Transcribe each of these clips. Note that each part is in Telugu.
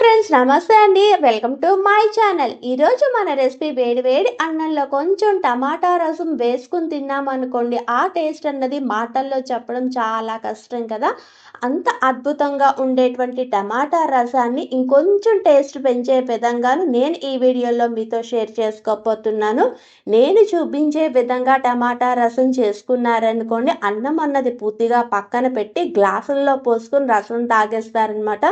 ఫ్రెండ్స్ నమస్తే అండి. వెల్కమ్ టు మై ఛానల్ ఈరోజు మన రెసిపీ వేడి వేడి అన్నంలో కొంచెం టమాటా రసం వేసుకుని తిన్నామనుకోండి ఆ టేస్ట్ అన్నది మాటల్లో చెప్పడం చాలా కష్టం కదా. అంత అద్భుతంగా ఉండేటువంటి టమాటా రసాన్ని ఇంకొంచెం టేస్ట్ పెంచే విధంగాను నేను ఈ వీడియోలో మీతో షేర్ చేసుకోబోతున్నాను. నేను చూపించే విధంగా టమాటా రసం చేసుకున్నారనుకోండి అన్నం అన్నది పూర్తిగా పక్కన పెట్టి గ్లాసుల్లో పోసుకొని రసం తాగేస్తారనమాట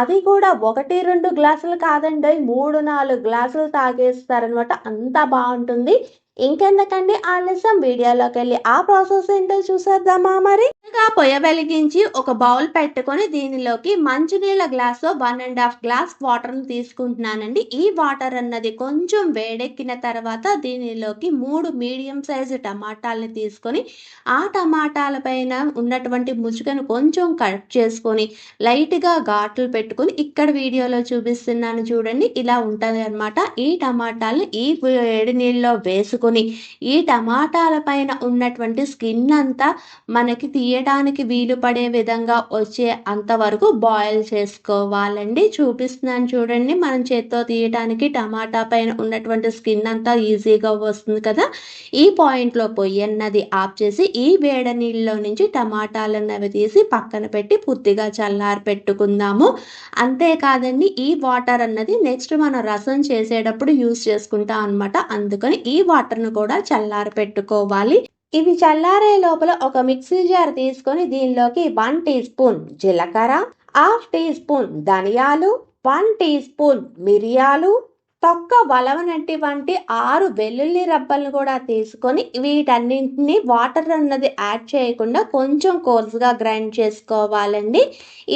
అది కూడా ఒకటి రెండు గ్లాసులు కాదండి. మూడు నాలుగు గ్లాసులు తాగేస్తారనమాట. అంత బాగుంటుంది. ఇంకెందుకండి ఆలస్యం? వీడియోలోకి వెళ్ళి ఆ ప్రాసెస్ ఏంటో చూసేద్దామా మరి? ఇంకా పొయ్య వెలిగించి ఒక బౌల్ పెట్టుకొని దీనిలోకి మంచినీళ్ళ glass one and half glass వాటర్ని తీసుకుంటున్నానండి. ఈ వాటర్ అన్నది కొంచెం వేడెక్కిన తర్వాత దీనిలోకి మూడు మీడియం సైజు టమాటాలని తీసుకొని ఆ టమాటాల పైన ఉన్నటువంటి ముచ్చుకను కొంచెం కట్ చేసుకొని లైట్గా ఘాట్లు పెట్టుకొని ఇక్కడ వీడియోలో చూపిస్తున్నాను చూడండి. ఇలా ఉంటుంది అనమాట ఈ టమాటాలను ఈ వేడి నీళ్ళలో వేసుకొని ఈ టమాటాల పైన ఉన్నటువంటి స్కిన్ అంతా మనకి తీయడానికి వీలు పడే విధంగా వచ్చే అంతవరకు బాయిల్ చేసుకోవాలండి. చూపిస్తున్నాను చూడండి. మనం చేత్తో తీయడానికి టమాటా పైన ఉన్నటువంటి స్కిన్ అంతా ఈజీగా వస్తుంది కదా. ఈ పాయింట్లో పొయ్యి అన్నది ఆఫ్ చేసి ఈ వేడ నీళ్ళలో నుంచి టమాటాలు అన్నవి తీసి పక్కన పెట్టి పూర్తిగా చల్లారి పెట్టుకుందాము. అంతేకాదండి ఈ వాటర్ అన్నది నెక్స్ట్ మనం రసం చేసేటప్పుడు యూస్ చేసుకుంటాం అనమాట అందుకని ఈ వాటర్ వాటర్ను కూడా చల్లారి పెట్టుకోవాలి. ఇవి చల్లారే లోపల ఒక మిక్సీ జార్ తీసుకొని దీనిలోకి వన్ టీ స్పూన్ జీలకర్ర హాఫ్ టీ స్పూన్ ధనియాలు వన్ టీ స్పూన్ మిరియాలు తొక్క వలవనట్టి వంటి ఆరు వెల్లుల్లి రబ్బలను కూడా తీసుకొని వీటన్నింటిని వాటర్ అన్నది యాడ్ చేయకుండా కొంచెం కోర్సుగా గ్రైండ్ చేసుకోవాలండి.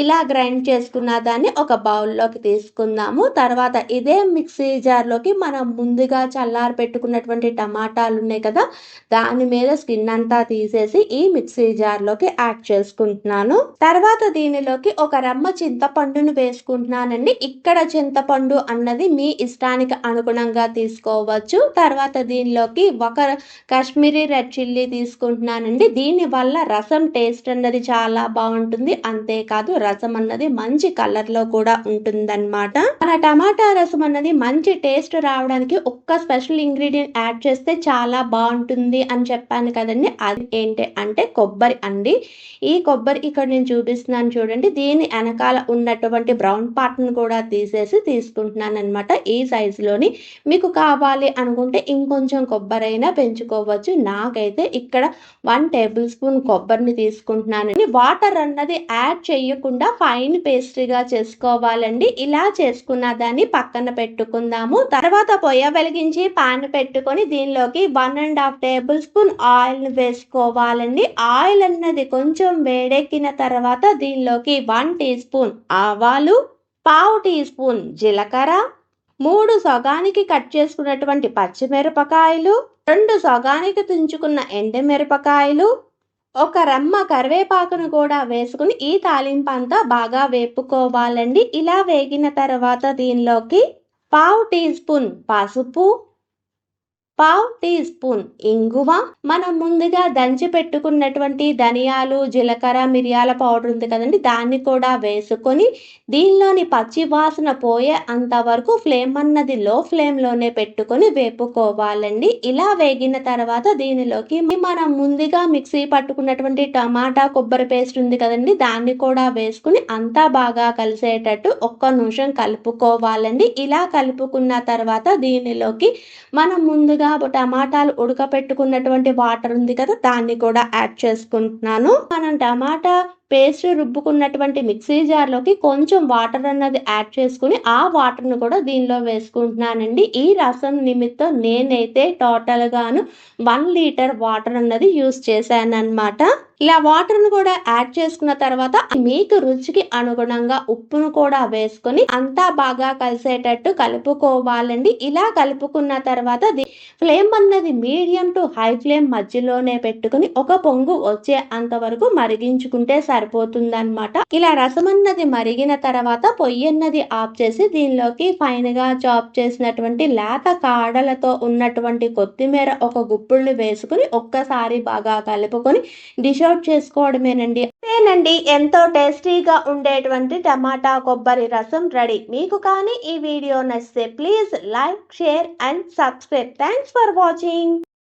ఇలా గ్రైండ్ చేసుకున్న దాన్ని ఒక బౌల్లోకి తీసుకుందాము. తర్వాత ఇదే మిక్సీ జార్లోకి మనం ముందుగా చల్లారి పెట్టుకున్నటువంటి టమాటాలు ఉన్నాయి కదా దాని మీద స్కిన్ అంతా తీసేసి ఈ మిక్సీ జార్లోకి యాడ్ చేసుకుంటున్నాను. తర్వాత దీనిలోకి ఒక రమ్మ చింతపండును వేసుకుంటున్నానండి. ఇక్కడ చింతపండు అన్నది మీ ఇష్టాన్ని ఇష్టానికి అనుగుణంగా తీసుకోవచ్చు. తర్వాత దీనిలోకి ఒక కాశ్మీరీ రెడ్ చిల్లీ తీసుకుంటున్నానండి. దీనివల్ల రసం టేస్ట్ అన్నది చాలా బాగుంటుంది. అంతేకాదు రసం అన్నది మంచి కలర్లో కూడా ఉంటుందన్నమాట. మన టమాటా రసం అన్నది మంచి టేస్ట్ రావడానికి ఒక్క స్పెషల్ ఇంగ్రీడియంట్ యాడ్ చేస్తే చాలా బాగుంటుంది అని చెప్పాను కదండి. అది ఏంటి అంటే కొబ్బరి అండి. ఈ కొబ్బరి ఇక్కడ నేను చూపిస్తున్నాను చూడండి. దీని వెనకాల ఉన్నటువంటి బ్రౌన్ పార్ట్ను కూడా తీసేసి తీసుకుంటున్నాను అనమాట ఈ సైజులోని మీకు కావాలి అనుకుంటే ఇంకొంచెం కొబ్బరి అయినా పెంచుకోవచ్చు. నాకైతే ఇక్కడ వన్ టేబుల్ స్పూన్ కొబ్బరిని తీసుకుంటున్నానండి వాటర్ అన్నది యాడ్ చేయకుండా ఫైన్ పేస్ట్రీగా చేసుకోవాలండి. ఇలా చేసుకున్న దాన్ని పక్కన పెట్టుకుందాము. తర్వాత పొయ్య వెలిగించి పాన్ పెట్టుకొని దీనిలోకి one and half tablespoon oil వేసుకోవాలండి. ఆయిల్ అన్నది కొంచెం వేడెక్కిన తర్వాత దీనిలోకి వన్ టీ స్పూన్ ఆవాలు పావు టీ స్పూన్ జీలకర్ర మూడు సగానికి కట్ చేసుకున్నటువంటి పచ్చిమిరపకాయలు రెండు సగానికి తుంచుకున్న ఎండమిరపకాయలు ఒక రెమ్మ కరివేపాకును కూడా వేసుకుని ఈ తాలింపు అంతా బాగా వేపుకోవాలండి. ఇలా వేగిన తర్వాత దీనిలోకి పావు టీ స్పూన్ పసుపు పావు టీ స్పూన్ ఇంగువ. మనం ముందుగా దంచి పెట్టుకున్నటువంటి ధనియాలు జీలకర్ర మిరియాల పౌడర్ ఉంది కదండి దాన్ని కూడా వేసుకొని దీనిలోని పచ్చి వాసన పోయే అంతవరకు ఫ్లేమ్ అన్నది లో ఫ్లేమ్లోనే పెట్టుకొని వేపుకోవాలండి. ఇలా వేగిన తర్వాత దీనిలోకి మనం ముందుగా మిక్సీ పట్టుకున్నటువంటి టమాటా కొబ్బరి పేస్ట్ ఉంది కదండి దాన్ని కూడా వేసుకుని అంతా బాగా కలిసేటట్టు ఒక్క నిమిషం కలుపుకోవాలండి. ఇలా కలుపుకున్న తర్వాత దీనిలోకి మనం ముందుగా టమాటాలు ఉడకపెట్టుకున్నటువంటి వాటర్ ఉంది కదా దాన్ని కూడా యాడ్ చేసుకుంటున్నాను. మనం టమాటా పేస్ట్ రుబ్బుకున్నటువంటి మిక్సీ జార్లోకి కొంచెం వాటర్ అన్నది యాడ్ చేసుకుని ఆ వాటర్ను కూడా దీనిలో వేసుకుంటున్నానండి. ఈ రసం నిమిత్తం నేనైతే టోటల్గాను వన్ లీటర్ వాటర్ అన్నది యూస్ చేశాను ఇలా వాటర్ను కూడా యాడ్ చేసుకున్న తర్వాత మీకు రుచికి అనుగుణంగా ఉప్పును కూడా వేసుకొని అంతా బాగా కలిసేటట్టు కలుపుకోవాలండి. ఇలా కలుపుకున్న తర్వాత ఫ్లేమ్ అన్నది మీడియం టు హై ఫ్లేమ్ మధ్యలోనే పెట్టుకుని ఒక పొంగు వచ్చే అంతవరకు మరిగించుకుంటే సరి సరిపోతుందన్నమాట. ఇలా రసం అన్నది మరిగిన తర్వాత పొయ్యి అన్నది ఆఫ్ చేసి దీనిలోకి ఫైన్గా చాప్ చేసినటువంటి లేత కాడలతో ఉన్నటువంటి కొత్తిమీర ఒక గుప్పుళ్ళు వేసుకుని ఒక్కసారి బాగా కలుపుకొని డిష్ అవుట్ చేసుకోవడమేనండి. అంతేనండి ఎంతో టేస్టీగా ఉండేటువంటి టమాటా కొబ్బరి రసం రెడీ. మీకు కానీ ఈ వీడియో నచ్చితే please like share and subscribe. Thanks for watching.